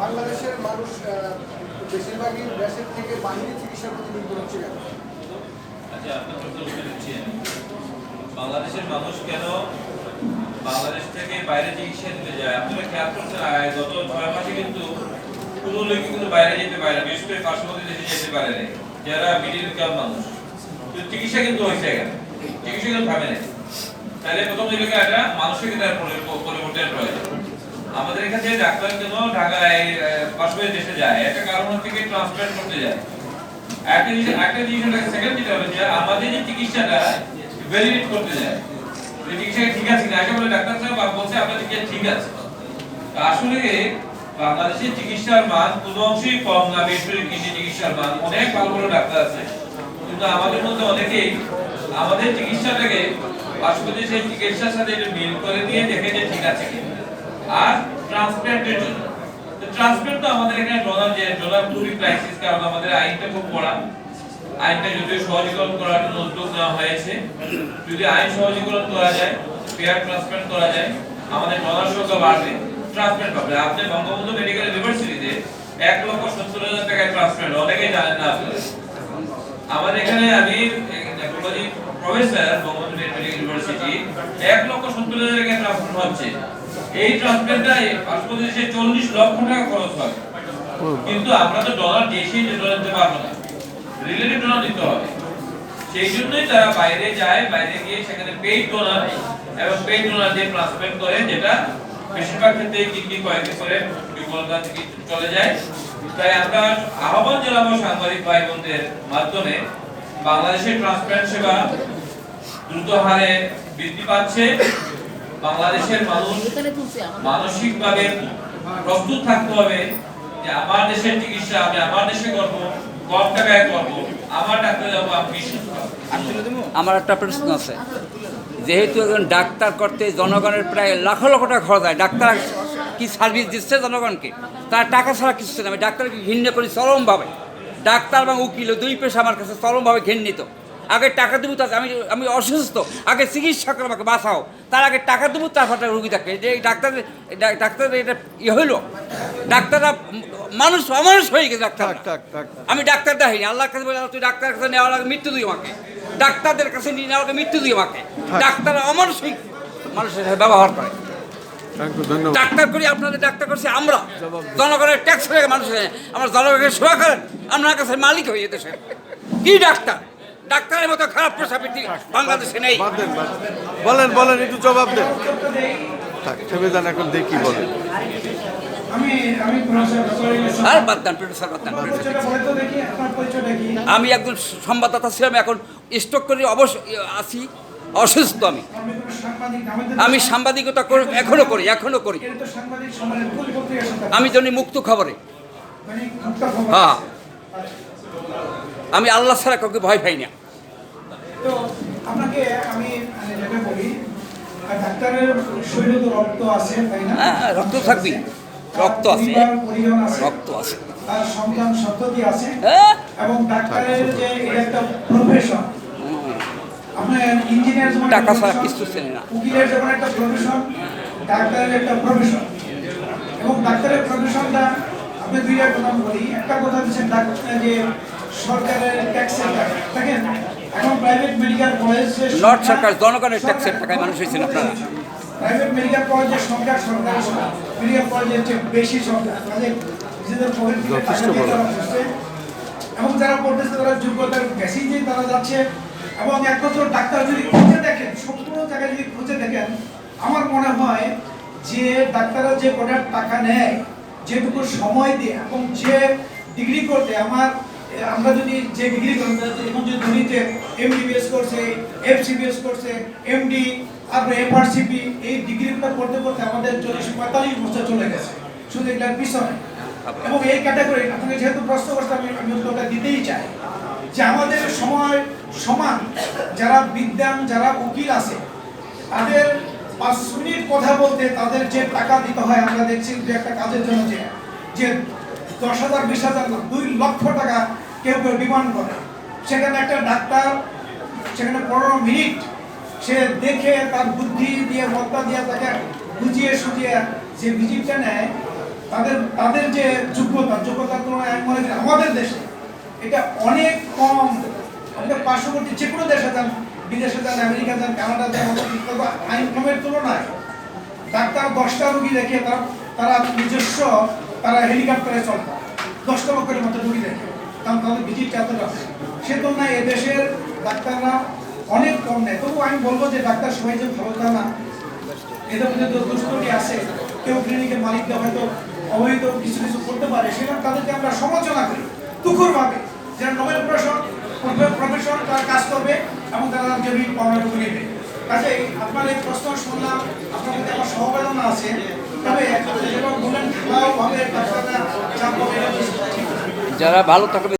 বাংলাদেশের মানুষ বেশিরভাগই দেশের থেকে বাহিরে চিকিৎসার প্রতি নির্ভর হচ্ছে কেন? আচ্ছা। বাংলাদেশের মানুষ কেন বাংলাদেশ থেকে বাইরে চিকিৎসা দিতে যায়? আপনারা খেয়াল করছেন গত ছয় মাসে কিন্তু কোনো লোকই কিন্তু বাইরে যেতে পারে না, বিশেষ করে পার্শ্ববর্তী দেশে যেতে পারে না, যারা মিডিল ইনকাম মানুষ। কিন্তু চিকিৎসা কিন্তু হয়েছে এখানে চিকিৎসা কিন্তু থামে না তাহলে প্রথম দিকে একটা মানসিক পরিবর্তনের প্রয়োজন আমাদের এখানে ডাক্তার কেন ঢাকায় আহ, দেশে যায় একটা কারণ হচ্ছে কি ট্রান্সপ্লান্ট করতে যায়। একটা জিনিস একটা জিনিস সেকেন্ড যেটা হলো যে আমাদের যে চিকিৎসাটা ভ্যালিডেট করতে যায়। যে চিকিৎসা ঠিক আছে কিনা আগে বলে ডাক্তার সাহেব বলছে আপনার চিকিৎসা ঠিক আছে। আসলে বাংলাদেশের চিকিৎসার মান কোনো অংশেই কম না বিশেষ করে কৃষি চিকিৎসার মান। অনেক ভালো ভালো ডাক্তার আছে। কিন্তু আমাদের মধ্যে অনেকেই আমাদের চিকিৎসাটাকে পার্শ্ববর্তী সেই চিকিৎসার সাথে মিল করে দিয়ে দেখে যে ঠিক আছে কিনা। আর ট্রান্সপ্লান্টের জন্য। ট্রান্সপ্লান্ট তো আমাদের এখানে ডলার যে ডলার খুবই ক্রাইসিস কারণ আমাদের আইনটা খুব কড়া আইনটা যদিও সহজীকরণ করার জন্য উদ্যোগ নেওয়া হয়েছে। যদি আইন সহজীকরণ করা যায় পেয়ার ট্রান্সপ্লান্ট করা যায়, আমাদের ডলার সংখ্যা বাড়বে, ট্রান্সপ্লান্ট পাবে আপনি বঙ্গবন্ধু মেডিকেল ইউনিভার্সিটিতে এক লক্ষ সত্তর হাজার টাকায় ট্রান্সপ্লান্ট, অনেকেই জানেন না আসলে আমাদের এখানে আমি প্রফেসর বঙ্গবন্ধু মেডিকেল ইউনিভার্সিটি এক লক্ষ সত্তর হাজার টাকা ট্রান্সপ্লান্ট হচ্ছে। এই ট্রান্সপ্লান্টটা পাসপোর্ট দেশে চল্লিশ লক্ষ টাকা খরচ হয়। কিন্তু আমরা তো ডলার দেশেই ডলার দিতে পারব না। রিলেটিভ ডলার দিতে হবে। সেই জন্যই তারা বাইরে যায়, বাইরে গিয়ে সেখানে পেইড ডোনার এবং পেইড ডোনার দিয়ে ট্রান্সপ্লান্ট করে, যেটা বেশিরভাগ ক্ষেত্রে কিডনি কয়েকদিন করে বিকলতা থেকে চলে যায়। তাই আমরা আহ্বান জানাব সাংবাদিক ভাই বোনদের মাধ্যমে, বাংলাদেশের ট্রান্সপ্লান্ট সেবা দ্রুত হারে বৃদ্ধি পাচ্ছে। বাংলাদেশের মানুষ মানসিকভাবে প্রস্তুত থাকতে হবে যে আমার দেশের চিকিৎসা আমি আমার দেশে করব কম টাকায় করব আমার ডাক্তার যাব আমি আমার একটা প্রশ্ন আছে। যেহেতু একজন ডাক্তার করতে জনগণের প্রায় লাখো লক্ষ টাকা খরচ হয় ডাক্তার কি সার্ভিস দিচ্ছে জনগণকে? তার টাকা ছাড়া কিছু না। আমি ডাক্তারকে ঘৃণা করি চরমভাবে। ডাক্তার এবং উকিল দুই পেশা আমার কাছে চরমভাবে ঘৃণিত আগে টাকা দেবো তার আমি আমি অসুস্থ। আগে চিকিৎসা করে আমাকে বাঁচাও। তার আগে টাকা দেবো তারপর রুগী থাকে যে এই ডাক্তার ডাক্তার এটা ইয়ে হইল। ডাক্তাররা মানুষ অমানুষ হয়ে গেছে ডাক্তার আমি ডাক্তার দেখাইনি। আল্লাহর কাছে বলে তুই ডাক্তার কাছে নেওয়ার আগে মৃত্যু দিই আমাকে। ডাক্তারদের কাছে নিয়ে নেওয়া আগে মৃত্যু দিই আমাকে। ডাক্তার অমানসিক মানুষের সাথে ব্যবহার করে। ডাক্তার করি আপনাদের ডাক্তার করছি আমরা। জনগণের ট্যাক্স মানুষের আমার জনগণের সেবা করেন। আপনার কাছে মালিক হয়ে যেতেছে কি ডাক্তার? ডাক্তারের মতো খারাপ পেশাবৃত্তি বাংলাদেশে নেই। বলেন বলেন একটু জবাব দেন। থাক থেমে যান এখন দেখি বলেন। আমি একজন সংবাদদাতা ছিলাম এখন স্টক করে অবশ্য আছি অসুস্থ আমি। আমি সাংবাদিকতা করি- এখনও করি এখনও করি। আমি জন্য মুক্ত খবরে। মানে মুক্ত খবর। হ্যাঁ। আমি আল্লাহ ছাড়া কাউকে ভয় পাই না। তো আপনাকে আমি মানে যেটা বলি ডাক্তারের শরীরে তো রক্ত আছে তাই না? হ্যাঁ রক্ত থাকবি রক্ত আছে। রক্ত আছে। তার সন্তান সন্ততি আছে। হ্যাঁ। এবং ডাক্তারের যে একটা প্রফেশন টাকা ছাড়া কিছু চেনে না। উকিলের একটা প্রফেশন ডাক্তারের একটা প্রফেশন এবং ডাক্তারের প্রফেশনটা আপনি দুই একটা নাম বলি। একটা কথা হচ্ছে ডাক্তার যে সরকারের ট্যাক্সের টাকা দেখেন এখন প্রাইভেট মেডিকেল কলেজ নট সরকার জনগণের ট্যাক্সের টাকায় মানুষ হয়েছেন আপনারা। প্রাইভেট মেডিকেল কলেজের সংখ্যা সরকারি মেডিকেল কলেজের চেয়ে বেশি সংখ্যা। নিজেদের। এবং যারা পড়তেছে তারা যোগ্যতার বেশি যে তারা যাচ্ছে। এবং একমাত্র ডাক্তার যদি খুঁজে দেখেন সম্পূর্ণ জায়গায় যদি খুঁজে দেখেন আমার মনে হয় যে ডাক্তাররা যে কটার টাকা নেয় যেটুকু সময় দিয়ে এবং যে ডিগ্রি করতে আমার আমরা যদি যে ডিগ্রি এখন যে যে এমবিবিএস করছে এফসিবিএস করছে এমডি তারপরে এফআরসিপি এই ডিগ্রিগুলো করতে করতে আমাদের চল্লিশ পঁয়তাল্লিশ বছর চলে গেছে। শুধু এগুলার পিছনে। এবং এই ক্যাটাগরি আপনাকে যেহেতু প্রশ্ন করতে আমি আমি উত্তরটা দিতেই চাই। যে আমাদের সময় সমান, যারা বিদ্যান, যারা উকিল আছে, তাদের পাঁচ মিনিট কথা বলতে তাদের যে টাকা দিতে হয়, আমরা দেখছি যে একটা কাজের জন্য যে দশ হাজার, বিশ হাজার, দুই লক্ষ টাকা কেউ কেউ ডিমান্ড করে। সেখানে একটা ডাক্তার, সেখানে পনেরো মিনিট সে দেখে তার বুদ্ধি দিয়ে মত্তা দিয়ে তাকে বুঝিয়ে সুঝিয়ে যে ভিজিটটা নেয়, তাদের তাদের যে যোগ্যতা, যোগ্যতার তুলনায় আমি মনে করি আমাদের দেশে এটা অনেক কম। আমাদের পার্শ্ববর্তী যে কোনো দেশে যান, বিদেশে যান, আমেরিকা যান, কানাডা যান অন্য আইনক্রমের তুলনায় ডাক্তার দশটা রুগী রেখে তারা তারা নিজস্ব, তারা হেলিকপ্টারে চলতো দশটা লোকের মতো রুগী রেখে কারণ তাদের ভিজিট এত আছে। সে তুলনায় এদেশের ডাক্তাররা অনেক কম নেয়। তবু আমি বলব যে ডাক্তার সবাই যে ভালো তা না, এদের মধ্যে দুষ্কর্মী আছে। কেউ ক্লিনিকের মালিকরা হয়তো অবৈধ কিছু কিছু করতে পারে, সেটা তাদেরকে আমরা সমালোচনা করি। তুখুর ভাবে যে নোবেল প্রফেশন প্রফেশন তারা কাজ করবে এবং তারা জমি পাওনাটুকু নেবে। কাজে আপনার এই প্রশ্ন শুনলাম, আপনার মধ্যে আমার সহবেদনা আছে। তবে যেটা বললেন ভালোভাবে ডাক্তাররা। যারা ভালো থাকবে